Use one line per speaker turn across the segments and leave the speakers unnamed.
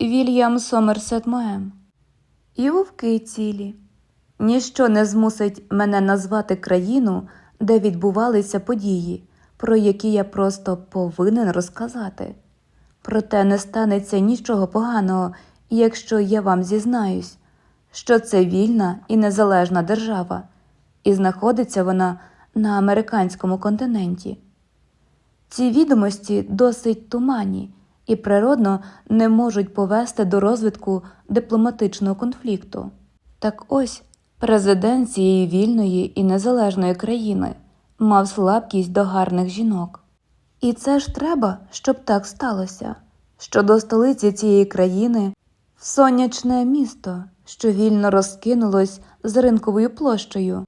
Вільям Сомерсет Моем. І вовки цілі. Ніщо не змусить мене назвати країну, де відбувалися події, про які я просто повинен розказати. Проте не станеться нічого поганого, якщо я вам зізнаюсь, що це вільна і незалежна держава, і знаходиться вона на американському континенті. Ці відомості досить туманні і природно не можуть повести до розвитку дипломатичного конфлікту. Так ось президент цієї вільної і незалежної країни мав слабкість до гарних жінок. І це ж треба, щоб так сталося, що до столиці цієї країни сонячне місто, що вільно розкинулось з ринковою площею,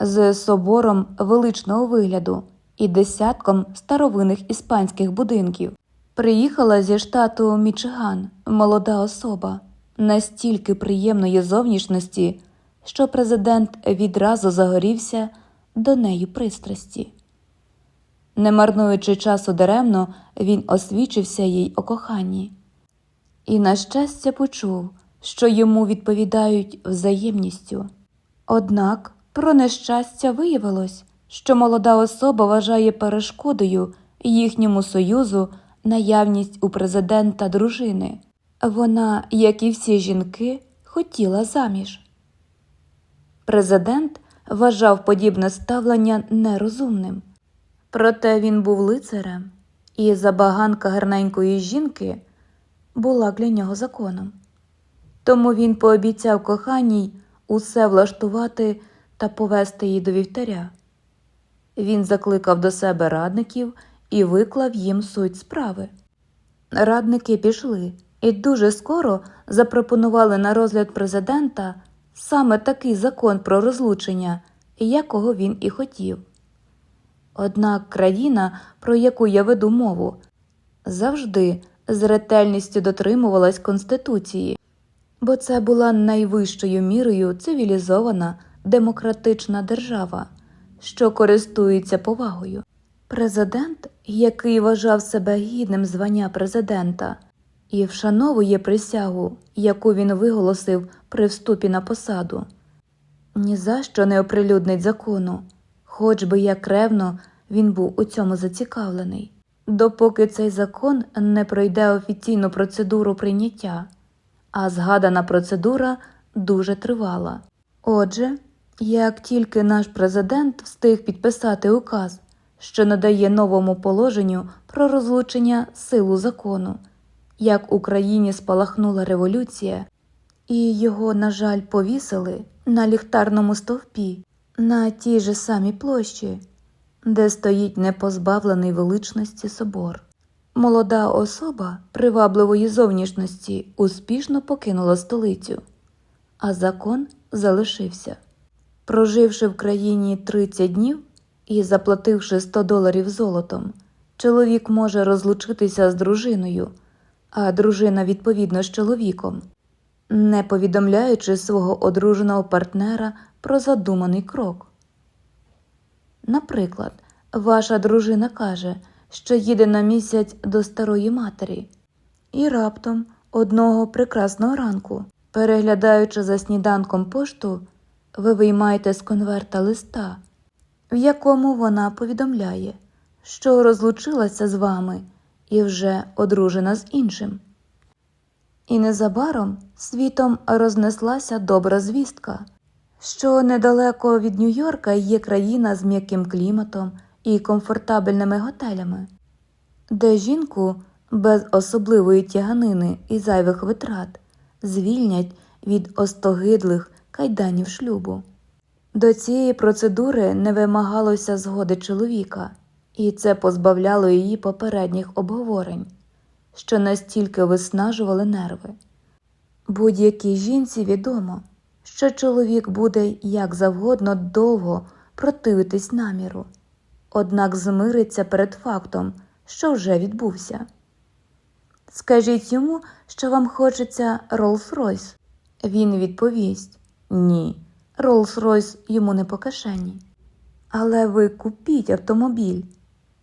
з собором величного вигляду і десятком старовинних іспанських будинків. Приїхала зі штату Мічиган молода особа настільки приємної зовнішності, що президент відразу загорівся до неї пристрасті. Не марнуючи часу даремно, він освічився їй о коханні. І, на щастя, почув, що йому відповідають взаємністю. Однак про нещастя виявилось, що молода особа вважає перешкодою їхньому союзу наявність у президента дружини. Вона, як і всі жінки, хотіла заміж. Президент вважав подібне ставлення нерозумним. Проте він був лицарем, і забаганка гарненької жінки була для нього законом. Тому він пообіцяв коханій усе влаштувати та повести її до вівтаря. Він закликав до себе радників і виклав їм суть справи. Радники пішли і дуже скоро запропонували на розгляд президента саме такий закон про розлучення, якого він і хотів. Однак країна, про яку я веду мову, завжди з ретельністю дотримувалась Конституції, бо це була найвищою мірою цивілізована демократична держава, що користується повагою. Президент, який вважав себе гідним звання президента і вшановує присягу, яку він виголосив при вступі на посаду, ні за що не оприлюднить закону, хоч би як ревно він був у цьому зацікавлений, допоки цей закон не пройде офіційну процедуру прийняття, а згадана процедура дуже тривала. Отже, як тільки наш президент встиг підписати указ, що надає новому положенню про розлучення силу закону, як Україні спалахнула революція, і його, на жаль, повісили на ліхтарному стовпі на тій же самій площі, де стоїть непозбавлений величності собор. Молода особа привабливої зовнішності успішно покинула столицю, а закон залишився. Проживши в країні 30 днів і заплативши 100 доларів золотом, чоловік може розлучитися з дружиною, а дружина відповідно з чоловіком, не повідомляючи свого одруженого партнера про задуманий крок. Наприклад, ваша дружина каже, що їде на місяць до старої матері, і раптом одного прекрасного ранку, переглядаючи за сніданком пошту, ви виймаєте з конверта листа, в якому вона повідомляє, що розлучилася з вами і вже одружена з іншим. І незабаром світом рознеслася добра звістка, що недалеко від Нью-Йорка є країна з м'яким кліматом і комфортабельними готелями, де жінку без особливої тяганини і зайвих витрат звільнять від остогидлих кайданів шлюбу. До цієї процедури не вимагалося згоди чоловіка, і це позбавляло її попередніх обговорень, що настільки виснажували нерви. Будь-якій жінці відомо, що чоловік буде як завгодно довго противитись наміру, однак змириться перед фактом, що вже відбувся. Скажіть йому, що вам хочеться Роллс-Ройс. Він відповість ні, Роллс-Ройс йому не по кишені. Але ви купіть автомобіль,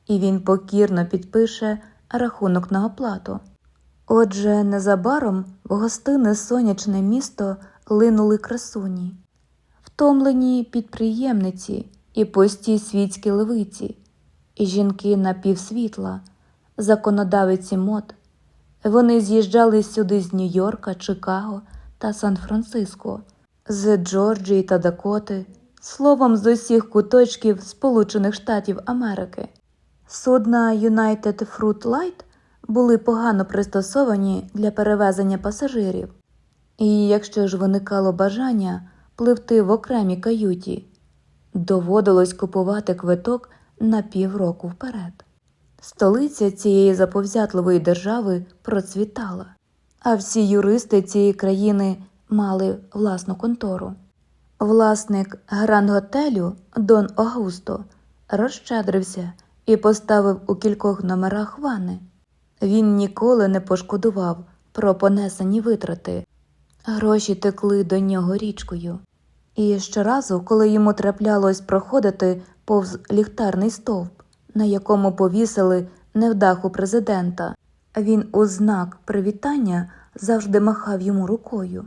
і він покірно підпише рахунок на оплату. Отже, незабаром в гостинне сонячне місто линули красуні, втомлені підприємниці і пусті світські левиці, і жінки напівсвітла, законодавиці мод. Вони з'їжджали сюди з Нью-Йорка, Чикаго та Сан-Франциско, з Джорджії та Дакоти, словом, з усіх куточків Сполучених Штатів Америки. Судна United Fruit Light були погано пристосовані для перевезення пасажирів, і якщо ж виникало бажання пливти в окремій каюті, доводилось купувати квиток на півроку вперед. Столиця цієї заповзятливої держави процвітала, а всі юристи цієї країни мали власну контору. Власник гранд-готелю Дон Огусто розщедрився і поставив у кількох номерах ванни. Він ніколи не пошкодував про понесені витрати. Гроші текли до нього річкою. І щоразу, коли йому траплялось проходити повз ліхтарний стовп, на якому повісили невдаху президента, він у знак привітання завжди махав йому рукою.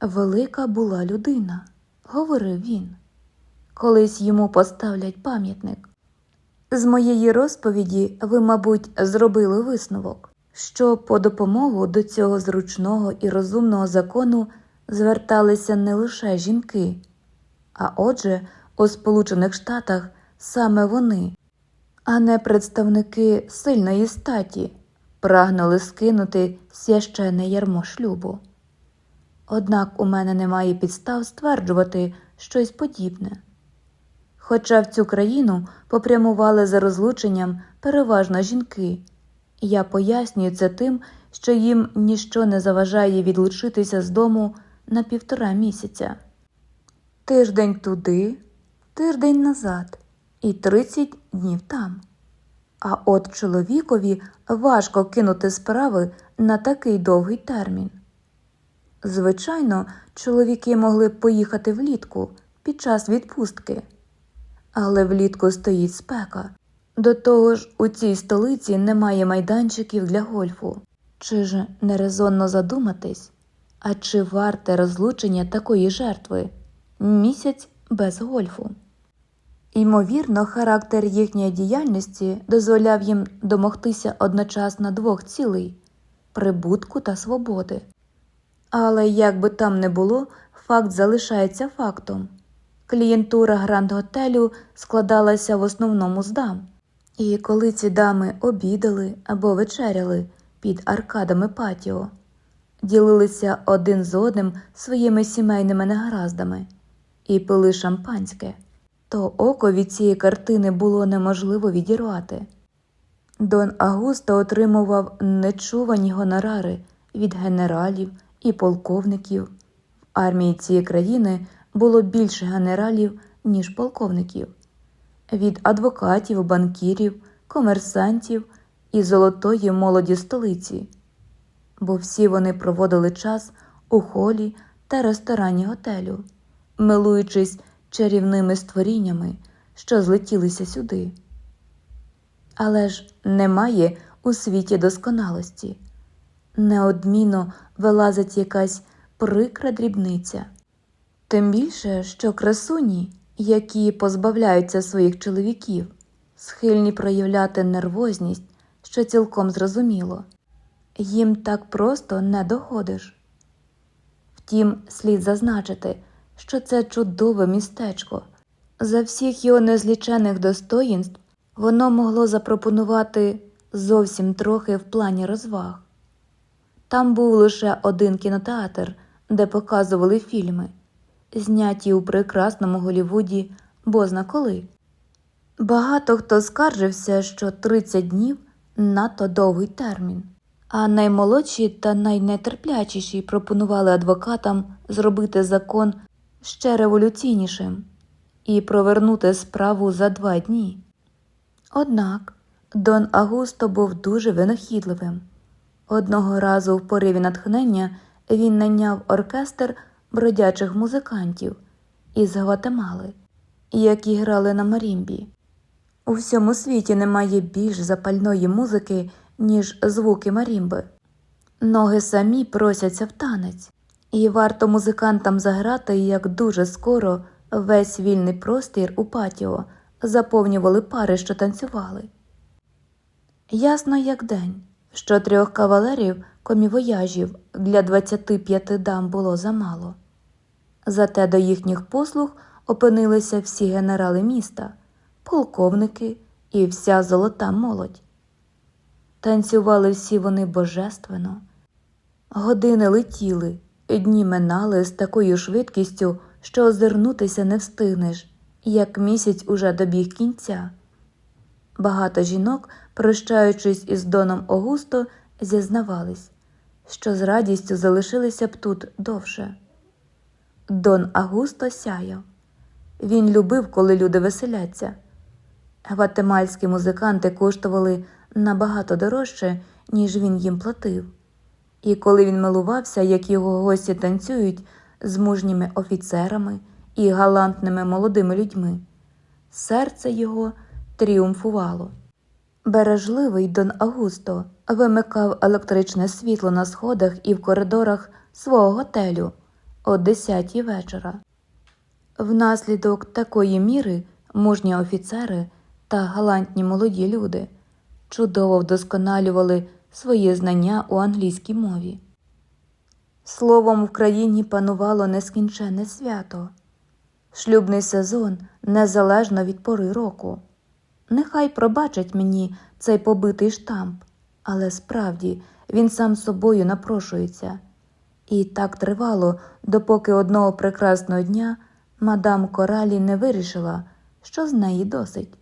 Велика була людина, говорив він. Колись йому поставлять пам'ятник. З моєї розповіді ви, мабуть, зробили висновок, що по допомогу до цього зручного і розумного закону зверталися не лише жінки, а отже, у Сполучених Штатах саме вони, а не представники сильної статі, прагнули скинути священне ярмо шлюбу. Однак у мене немає підстав стверджувати щось подібне. Хоча в цю країну попрямували за розлученням переважно жінки, я пояснюю це тим, що їм ніщо не заважає відлучитися з дому на півтора місяця. Тиждень туди, тиждень назад і 30 днів там. А от чоловікові важко кинути справи на такий довгий термін. Звичайно, чоловіки могли б поїхати влітку під час відпустки. Але влітку стоїть спека. До того ж, у цій столиці немає майданчиків для гольфу. Чи ж не резонно задуматись, а чи варте розлучення такої жертви місяць без гольфу? Ймовірно, характер їхньої діяльності дозволяв їм домогтися одночасно двох цілей прибутку та свободи. Але як би там не було, факт залишається фактом. Клієнтура гранд-готелю складалася в основному з дам. І коли ці дами обідали або вечеряли під аркадами патіо, ділилися один з одним своїми сімейними негараздами і пили шампанське, то око від цієї картини було неможливо відірвати. Дон Агусто отримував нечувані гонорари від генералів і полковників. В армії цієї країни було більше генералів, ніж полковників, від адвокатів, банкірів, комерсантів і золотої молоді столиці, бо всі вони проводили час у холі та ресторані готелю, милуючись чарівними створіннями, що злетілися сюди. Але ж немає у світі досконалості, неодмінно вилазить якась прикра дрібниця. Тим більше, що красуні, які позбавляються своїх чоловіків, схильні проявляти нервозність, що цілком зрозуміло, їм так просто не доходиш. Втім, слід зазначити, що це чудове містечко. За всіх його незлічених достоїнств воно могло запропонувати зовсім трохи в плані розваг. Там був лише один кінотеатр, де показували фільми зняті у прекрасному Голівуді бозна коли. Багато хто скаржився, що 30 днів надто довгий термін, а наймолодші та найнетерплячіші пропонували адвокатам зробити закон ще революційнішим і провернути справу за два дні. Однак Дон Агусто був дуже винахідливим. Одного разу в пориві натхнення він найняв оркестр бродячих музикантів із Гватемали, які грали на марімбі. У всьому світі немає більш запальної музики, ніж звуки марімби. Ноги самі просяться в танець, і варто музикантам заграти, як дуже скоро весь вільний простір у патіо заповнювали пари, що танцювали. Ясно, як день, що трьох кавалерів комівояжів для 25 дам було замало. Зате до їхніх послуг опинилися всі генерали міста, полковники і вся золота молодь. Танцювали всі вони божественно. Години летіли, дні минали з такою швидкістю, що озирнутися не встигнеш, як місяць уже добіг кінця. Багато жінок, прощаючись із Доном Огусто, зізнавались, що з радістю залишилися б тут довше. Дон Агусто сяяв. Він любив, коли люди веселяться. Гватемальські музиканти коштували набагато дорожче, ніж він їм платив. І коли він милувався, як його гості танцюють з мужніми офіцерами і галантними молодими людьми, серце його тріумфувало. Бережливий Дон Агусто вимикав електричне світло на сходах і в коридорах свого готелю о 10 вечора. Внаслідок такої міри мужні офіцери та галантні молоді люди чудово вдосконалювали свої знання у англійській мові. Словом, в країні панувало нескінченне свято, шлюбний сезон незалежно від пори року. Нехай пробачить мені цей побитий штамп, але справді він сам собою напрошується. І так тривало, допоки одного прекрасного дня мадам Коралі не вирішила, що з неї досить.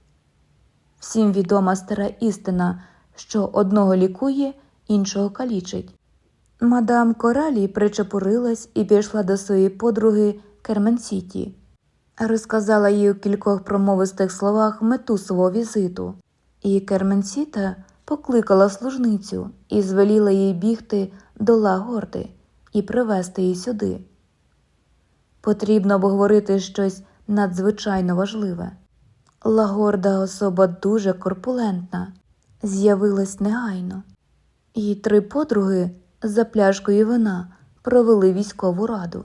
Всім відома стара істина, що одного лікує, іншого калічить. Мадам Коралі причепурилась і пішла до своєї подруги Керменсіті. Розказала їй у кількох промовистих словах мету свого візиту, і Керменсіта покликала служницю і звеліла їй бігти до Лагорди і привезти її сюди. Потрібно обговорити щось надзвичайно важливе. Лагорда особа дуже корпулентна, з'явилась негайно, і три подруги за пляшкою вина провели військову раду.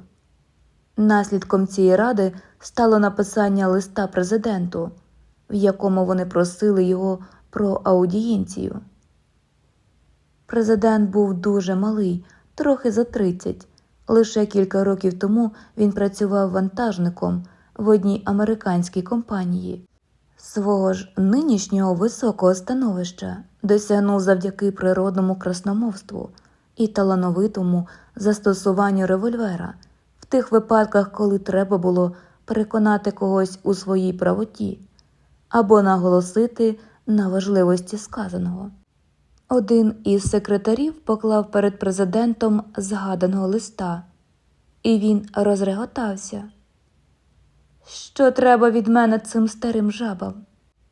Наслідком цієї ради стало написання листа президенту, в якому вони просили його про аудієнцію. Президент був дуже малий, трохи за 30. Лише кілька років тому він працював вантажником в одній американській компанії. Свого ж нинішнього високого становища досягнув завдяки природному красномовству і талановитому застосуванню револьвера в тих випадках, коли треба було переконати когось у своїй правоті або наголосити на важливості сказаного. Один із секретарів поклав перед президентом згаданого листа, і він розреготався. Що треба від мене цим старим жабам?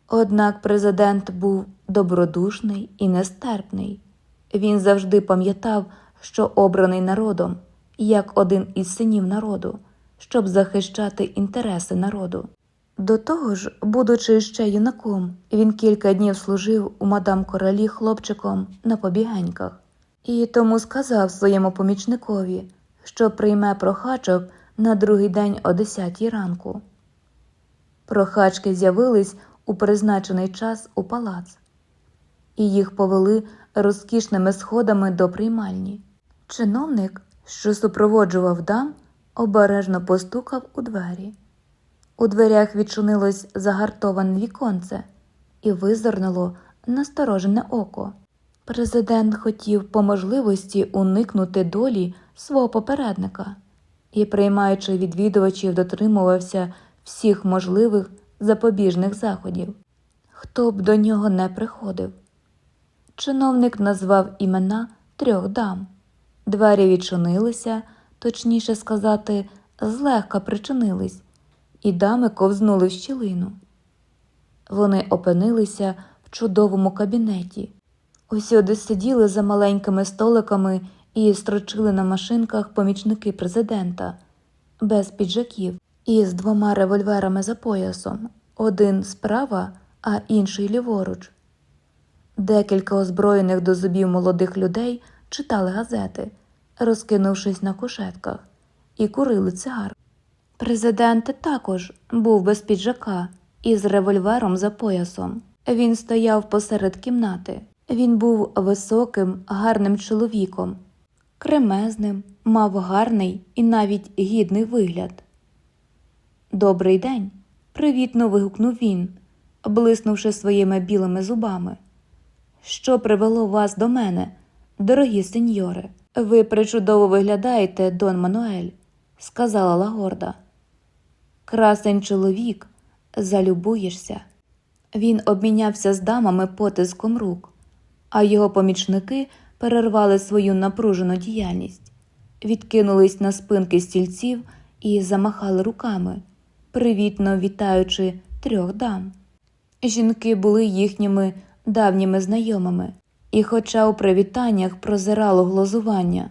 Однак президент був добродушний і нестерпний. Він завжди пам'ятав, що обраний народом, як один із синів народу, щоб захищати інтереси народу. До того ж, будучи ще юнаком, він кілька днів служив у мадам королі хлопчиком на побігеньках, і тому сказав своєму помічникові, що прийме прохачок на другий день о 10 ранку. Прохачки з'явились у призначений час у палац, і їх повели розкішними сходами до приймальні. Чиновник, що супроводжував дам, обережно постукав у двері. У дверях відчинилось загартоване віконце і визирнуло насторожене око. Президент хотів по можливості уникнути долі свого попередника і, приймаючи відвідувачів, дотримувався всіх можливих запобіжних заходів, хто б до нього не приходив. Чиновник назвав імена трьох дам. Двері відчинилися, точніше сказати, злегка причинились, і дами ковзнули в щілину. Вони опинилися в чудовому кабінеті. Усюди сиділи за маленькими столиками і строчили на машинках помічники президента без піджаків і з двома револьверами за поясом, один справа, а інший ліворуч. Декілька озброєних до зубів молодих людей читали газети, розкинувшись на кушетках, і курили цигар. Президент також був без піджака і з револьвером за поясом. Він стояв посеред кімнати. Він був високим, гарним чоловіком, кремезним, мав гарний і навіть гідний вигляд. Добрий день, привітно вигукнув він, блиснувши своїми білими зубами. Що привело вас до мене, дорогі сеньори? Ви причудово виглядаєте, Дон Мануель, сказала Лагорда. Красень чоловік, залюбуєшся. Він обмінявся з дамами потиском рук, а його помічники перервали свою напружену діяльність, відкинулись на спинки стільців і замахали руками, привітно вітаючи трьох дам. Жінки були їхніми давніми знайомими, і, хоча у привітаннях прозирало глузування,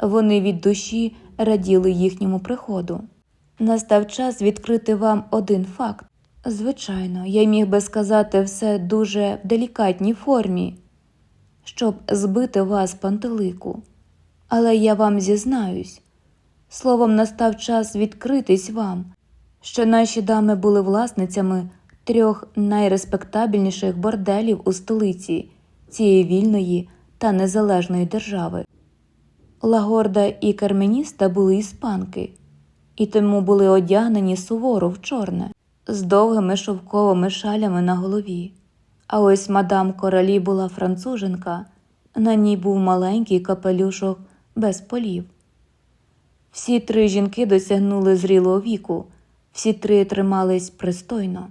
вони від душі раділи їхньому приходу. Настав час відкрити вам один факт. Звичайно, я міг би сказати все дуже в делікатній формі, щоб збити вас пантелику. Але я вам зізнаюсь, словом, настав час відкритись вам, що наші дами були власницями трьох найреспектабельніших борделів у столиці цієї вільної та незалежної держави. Лагорда і Карменіста були іспанки, і тому були одягнені суворо в чорне, з довгими шовковими шалями на голові. А ось мадам королі була француженка, на ній був маленький капелюшок без полів. Всі три жінки досягнули зрілого віку, всі три тримались пристойно.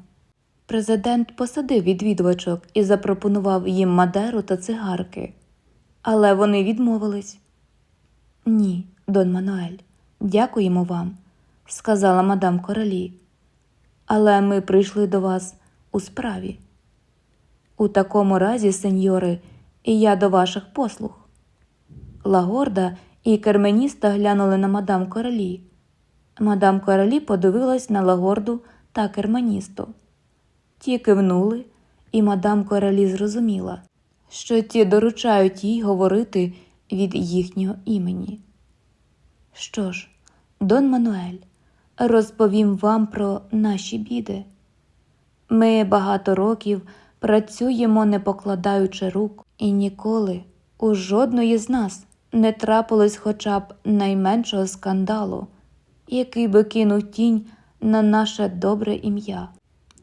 Президент посадив відвідувачок і запропонував їм мадеру та цигарки, але вони відмовились. Ні, Дон Мануель, дякуємо вам, сказала мадам королі. Але ми прийшли до вас у справі. У такому разі, сеньори, і я до ваших послуг. Лагорда і керменіста глянули на мадам королі. Мадам королі подивилась на лагорду та керманісту. Ті кивнули, і мадам королі зрозуміла, що ті доручають їй говорити від їхнього імені. Що ж, Дон Мануель, розповім вам про наші біди. Ми багато років працюємо, не покладаючи рук, і ніколи у жодної з нас не трапилось хоча б найменшого скандалу, який би кинув тінь на наше добре ім'я.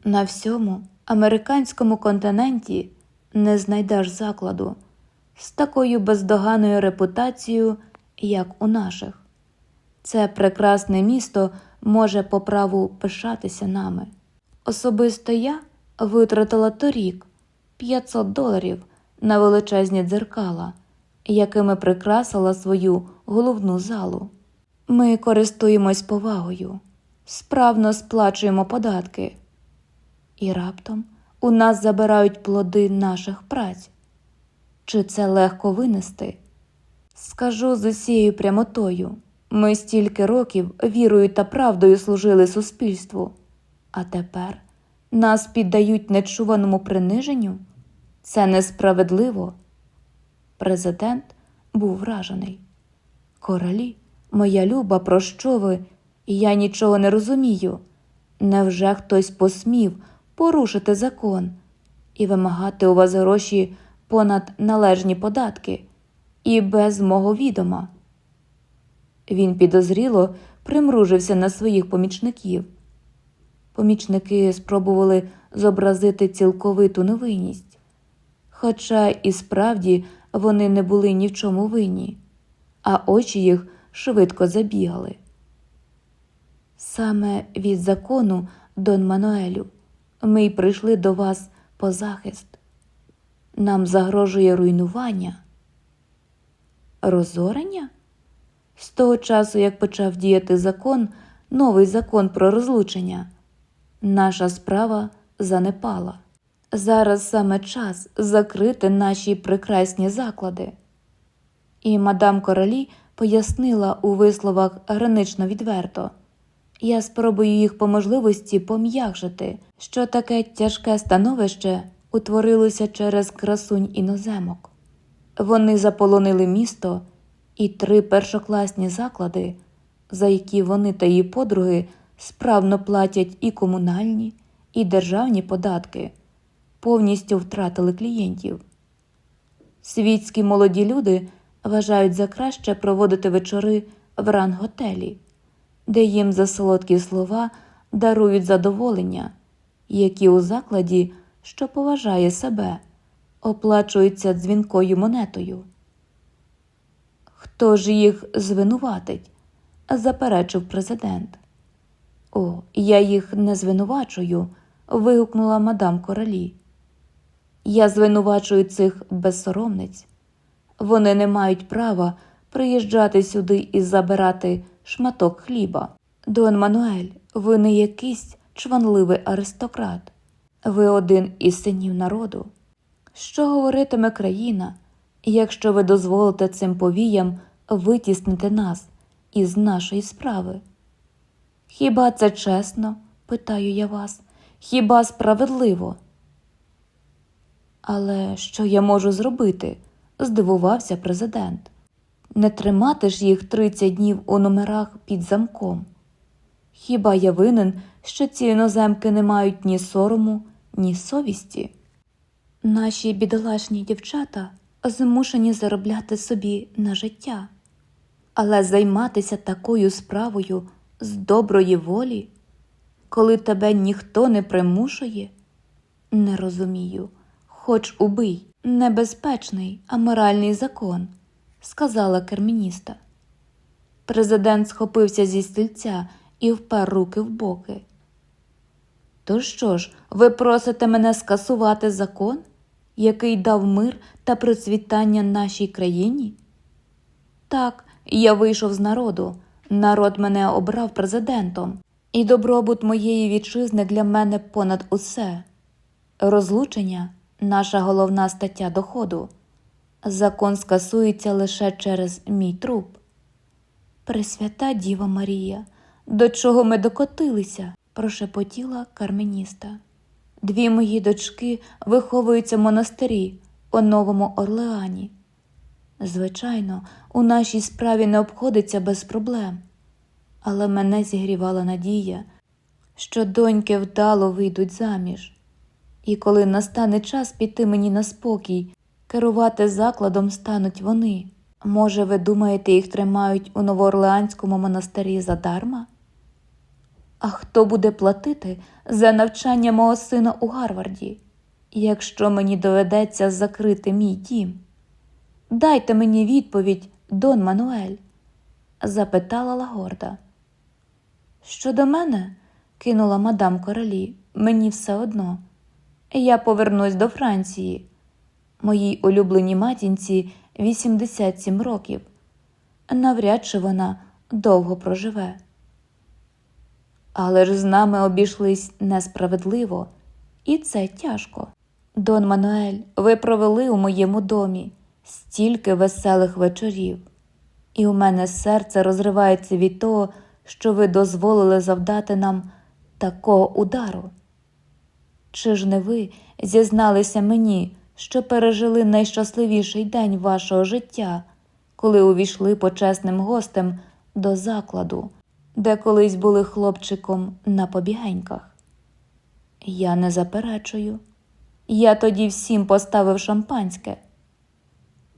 На всьому американському континенті не знайдеш закладу з такою бездоганною репутацією, як у наших. Це прекрасне місто може по праву пишатися нами. Особисто я витратила торік 500 доларів на величезні дзеркала, якими прикрасила свою головну залу. Ми користуємось повагою, справно сплачуємо податки. І раптом у нас забирають плоди наших праць. Чи це легко винести? Скажу з усією прямотою ми стільки років вірою та правдою служили суспільству, а тепер нас піддають нечуваному приниженню? Це несправедливо. Президент був вражений. Королі, моя люба, про що ви? Я нічого не розумію. Невже хтось посмів порушити закон і вимагати у вас гроші понад належні податки і без мого відома? Він підозріло примружився на своїх помічників. Помічники спробували зобразити цілковиту невинність, хоча і справді вони не були ні в чому винні, а очі їх швидко забігали. Саме від закону, Дон Мануелю, ми й прийшли до вас по захист. Нам загрожує руйнування. Розорення? З того часу, як почав діяти закон, новий закон про розлучення, наша справа занепала. Зараз саме час закрити наші прекрасні заклади. І мадам королі пояснила у висловах гранично відверто. Я спробую їх по можливості пом'якшити, що таке тяжке становище утворилося через красунь іноземок. Вони заполонили місто і три першокласні заклади, за які вони та її подруги справно платять і комунальні, і державні податки, повністю втратили клієнтів. Світські молоді люди вважають за краще проводити вечори в ранг-готелі, де їм за солодкі слова дарують задоволення, які у закладі, що поважає себе, оплачуються дзвінкою монетою. Хто ж їх звинуватить? заперечив президент. О, я їх не звинувачую. вигукнула мадам королі. Я звинувачую цих безсоромниць. Вони не мають права приїжджати сюди і забирати шматок хліба. Дон Мануель, ви не якийсь чванливий аристократ. Ви один із синів народу. Що говоритиме країна, якщо ви дозволите цим повіям витіснити нас із нашої справи? Хіба це чесно? питаю я вас, хіба справедливо? Але що я можу зробити? здивувався президент. Не тримати ж їх 30 днів у номерах під замком. Хіба я винен, що ці іноземки не мають ні сорому, ні совісті? Наші бідолашні дівчата змушені заробляти собі на життя, але займатися такою справою з доброї волі, коли тебе ніхто не примушує, не розумію, хоч убий, небезпечний, аморальний закон, сказала кермініста. Президент схопився зі стільця і впер руки в боки. То що ж, ви просите мене скасувати закон, який дав мир та процвітання нашій країні? Так, я вийшов з народу, народ мене обрав президентом, і добробут моєї вітчизни для мене понад усе. Розлучення наша головна стаття доходу. Закон скасується лише через мій труп. Пресвята Діва Марія, до чого ми докотилися? прошепотіла карменіста. Дві мої дочки виховуються в монастирі у Новому Орлеані. Звичайно, у нашій справі не обходиться без проблем, але мене зігрівала надія, що доньки вдало вийдуть заміж. І коли настане час піти мені на спокій, керувати закладом стануть вони. Може, ви думаєте, їх тримають у Новоорлеанському монастирі задарма? А хто буде платити за навчання мого сина у Гарварді, якщо мені доведеться закрити мій дім? Дайте мені відповідь, Дон Мануель, запитала Лагорда. Щодо мене, кинула мадам королі, мені все одно. Я повернусь до Франції. Моїй улюбленій матінці 87 років. Навряд чи вона довго проживе. Але ж з нами обійшлись несправедливо, і це тяжко. Дон Мануель, ви провели у моєму домі стільки веселих вечорів, і у мене серце розривається від того, що ви дозволили завдати нам такого удару. Чи ж не ви зізналися мені, що пережили найщасливіший день вашого життя, коли увійшли почесним гостем до закладу, де колись були хлопчиком на побігеньках? Я не заперечую. Я тоді всім поставив шампанське.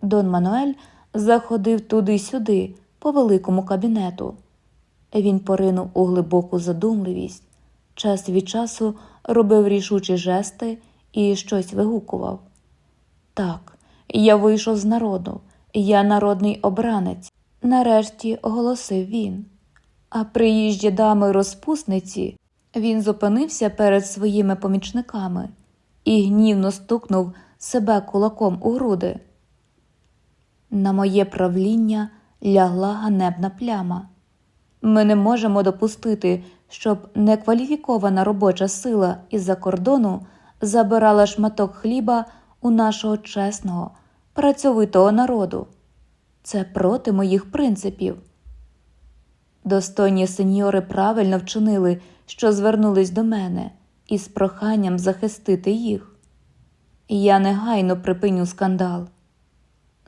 Дон Мануель заходив туди-сюди, по великому кабінету. Він поринув у глибоку задумливість, час від часу робив рішучі жести і щось вигукував. Так, я вийшов з народу, я народний обранець, нарешті оголосив він. А приїжджі дами розпусниці він зупинився перед своїми помічниками і гнівно стукнув себе кулаком у груди. На моє правління лягла ганебна пляма. Ми не можемо допустити, щоб некваліфікована робоча сила із-за кордону забирала шматок хліба у нашого чесного, працьовитого народу. Це проти моїх принципів. Достойні сеньори правильно вчинили, що звернулись до мене із проханням захистити їх. Я негайно припиню скандал.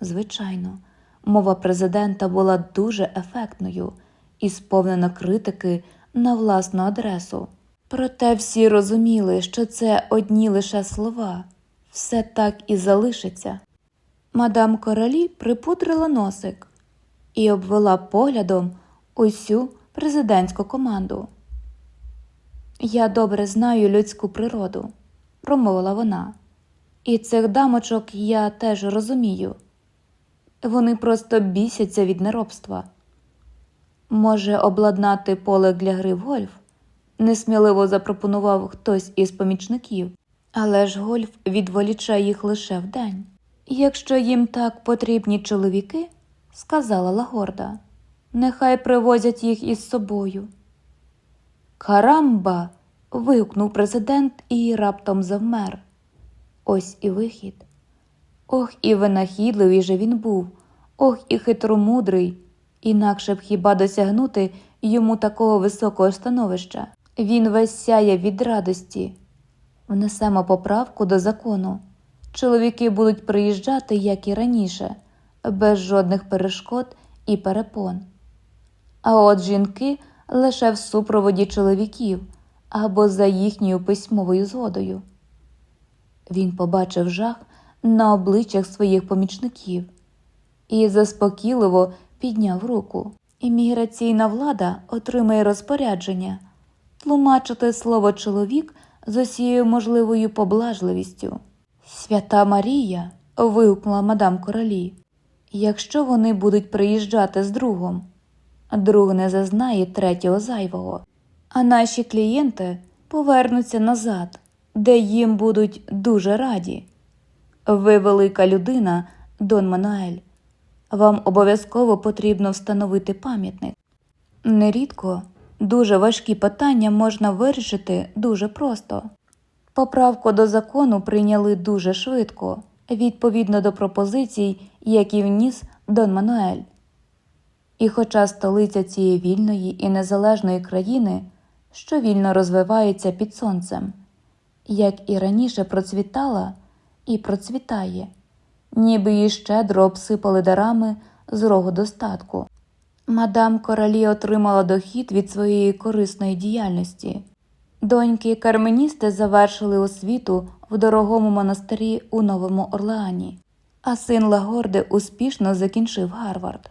Звичайно, мова президента була дуже ефектною і сповнена критики на власну адресу. Проте всі розуміли, що це одні лише слова, все так і залишиться. Мадам королі припудрила носик і обвела поглядом усю президентську команду. Я добре знаю людську природу, промовила вона. І цих дамочок я теж розумію. Вони просто бісяться від неробства. Може, обладнати поле для гри в гольф? несміливо запропонував хтось із помічників, але ж гольф відволічає їх лише вдень. Якщо їм так потрібні чоловіки, сказала Лагорда, нехай привозять їх із собою. Карамба. вигукнув президент і раптом завмер. Ось і вихід. Ох, і винахідливий же він був, ох, і хитромудрий, інакше б хіба досягнути йому такого високого становища. Він весь сяє від радості. Внесемо поправку до закону. Чоловіки будуть приїжджати, як і раніше, без жодних перешкод і перепон. А от жінки лише в супроводі чоловіків або за їхньою письмовою згодою. Він побачив жах на обличчях своїх помічників і заспокійливо підняв руку. Імміграційна влада отримає розпорядження тлумачити слово чоловік з усією можливою поблажливістю. Свята Марія. вигукнула мадам королі. Якщо вони будуть приїжджати з другом, друг не зазнає третього зайвого, а наші клієнти повернуться назад, де їм будуть дуже раді. Ви велика людина, Дон Мануель. Вам обов'язково потрібно встановити пам'ятник. Нерідко дуже важкі питання можна вирішити дуже просто. Поправку до закону прийняли дуже швидко, відповідно до пропозицій, які вніс Дон Мануель. І хоча столиця цієї вільної і незалежної країни, що вільно розвивається під сонцем, як і раніше процвітала і процвітає, ніби її щедро обсипали дарами з рогу достатку. Мадам королі отримала дохід від своєї корисної діяльності. Доньки карменісти завершили освіту в дорогому монастирі у Новому Орлеані, а син Лагорди успішно закінчив Гарвард.